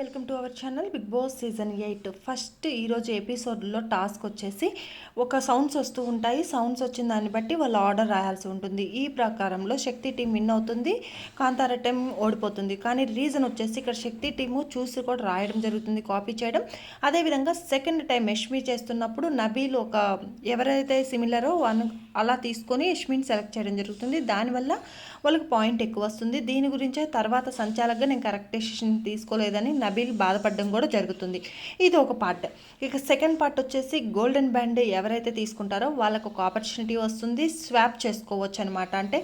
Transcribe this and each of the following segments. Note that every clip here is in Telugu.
Welcome to our channel big boss season eight. First ఈరోజు ఎపిసోడ్లో టాస్క్ వచ్చేసి ఒక సౌండ్స్ వస్తూ ఉంటాయి. సౌండ్స్ వచ్చిన దాన్ని బట్టి వాళ్ళు ఆర్డర్ రాయాల్సి ఉంటుంది. ఈ ప్రకారంలో శక్తి టీం విన్ అవుతుంది. కాంతార టీం ఓడిపోతుంది. కానీ రీజన్ వచ్చేసి ఇక్కడ శక్తి టీము చూసి కూడా రాయడం జరుగుతుంది కాపీ చేయడం. అదేవిధంగా సెకండ్ టైం యష్మి చేస్తున్నప్పుడు నబీల్ ఒక ఎవరైతే సిమిలరో అను అలా తీసుకొని యష్మిని సెలెక్ట్ చేయడం జరుగుతుంది. దానివల్ల వాళ్ళకి పాయింట్ ఎక్కువ వస్తుంది. దీని గురించే తర్వాత సంచాలకుగా నేను కరెక్ట్ డెసిషన్ తీసుకోలేదని నబీల్ బాధపడడం కూడా జరుగుతుంది. ఇది ఒక పార్ట్. ఇక సెకండ్ పార్ట్ వచ్చేసి గోల్డెన్ బ్యాండ్ ఎవరైతే తీసుకుంటారో వాళ్ళకు ఒక ఆపర్చునిటీ వస్తుంది. స్వాప్ చేసుకోవచ్చు అనమాట అంటే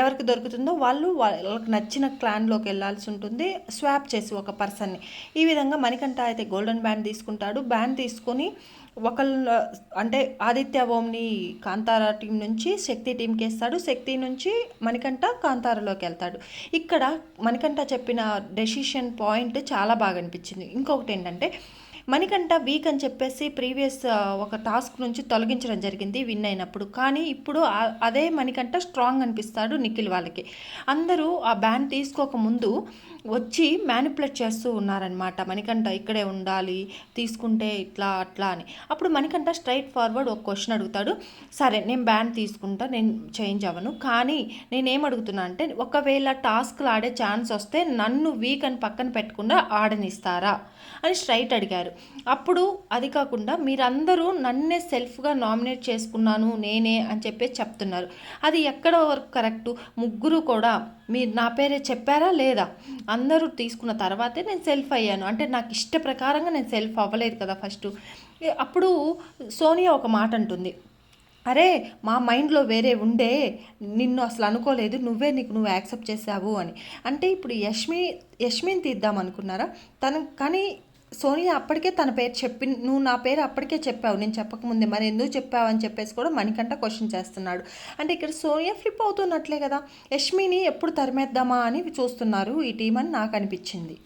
ఎవరికి దొరుకుతుందో వాళ్ళు వాళ్ళకి నచ్చిన క్లాన్లోకి వెళ్ళాల్సి ఉంటుంది. స్వాప్ చేసి ఒక పర్సన్ని. ఈ విధంగా మణికంఠ అయితే గోల్డెన్ బ్యాండ్ తీసుకుంటాడు. బ్యాండ్ తీసుకొని ఒకళ్ళు అంటే ఆదిత్య ఓంని కాంతార టీం నుంచి శక్తి టీంకి వేస్తాడు. శక్తి నుంచి మణికంఠ కాంతారలోకి వెళ్తాడు. ఇక్కడ మణికంఠ చెప్పిన డెసిషన్ పాయింట్ చాలా బాగా అనిపించింది. ఇంకొకటి ఏంటంటే మణికంఠ వీక్ అని చెప్పేసి ప్రీవియస్ ఒక టాస్క్ నుంచి తొలగించడం జరిగింది విన్ అయినప్పుడు. కానీ ఇప్పుడు అదే మణికంఠ స్ట్రాంగ్ అనిపిస్తాడు నిఖిల్ వాళ్ళకి. అందరూ ఆ బ్యాన్ తీసుకోకముందు వచ్చి మ్యానిపులేట్ చేస్తూ ఉన్నారనమాట మణికంఠ ఇక్కడే ఉండాలి తీసుకుంటే ఇట్లా అట్లా అని. అప్పుడు మణికంఠ స్ట్రైట్ ఫార్వర్డ్ ఒక క్వశ్చన్ అడుగుతాడు. సరే నేను బ్యాన్ తీసుకుంటా నేను చేంజ్ అవ్వను. కానీ నేనేం అడుగుతున్నా అంటే ఒకవేళ టాస్క్లు ఆడే ఛాన్స్ వస్తే నన్ను వీక్ అని పక్కన పెట్టకుండా ఆడనిస్తారా అని స్ట్రైట్ అడిగారు. అప్పుడు అది కాకుండా మీరందరూ నన్నే సెల్ఫ్గా నామినేట్ చేసుకున్నాను నేనే అని చెప్పేసి చెప్తున్నారు. అది ఎక్కడ వరకు కరెక్టు. ముగ్గురు కూడా మీరు నా పేరే చెప్పారా లేదా? అందరూ తీసుకున్న తర్వాతే నేను సెల్ఫ్ అయ్యాను. అంటే నాకు ఇష్ట ప్రకారంగా నేను సెల్ఫ్ అవ్వలేదు కదా ఫస్ట్. అప్పుడు సోనియా ఒక మాట అంటుంది. అరే మా మైండ్లో వేరే ఉండే. నిన్ను అసలు అనుకోలేదు. నువ్వే నీకు నువ్వు యాక్సెప్ట్ చేసావు అని. అంటే ఇప్పుడు యష్మి యష్మిని తీద్దాం అనుకున్నారా? తను కానీ సోనియా అప్పటికే తన పేరు చెప్పి నువ్వు నా పేరు అప్పటికే చెప్పావు నేను చెప్పకముందే మరి ఎందుకు చెప్పావు అని చెప్పేసి కూడా మణికంట క్వశ్చన్ చేస్తున్నాడు. అంటే ఇక్కడ సోనియా ఫ్లిప్ అవుతున్నట్లే కదా యష్మిని ఎప్పుడు తరిమేద్దామా అని చూస్తున్నారు ఈ టీం అని నాకు అనిపించింది.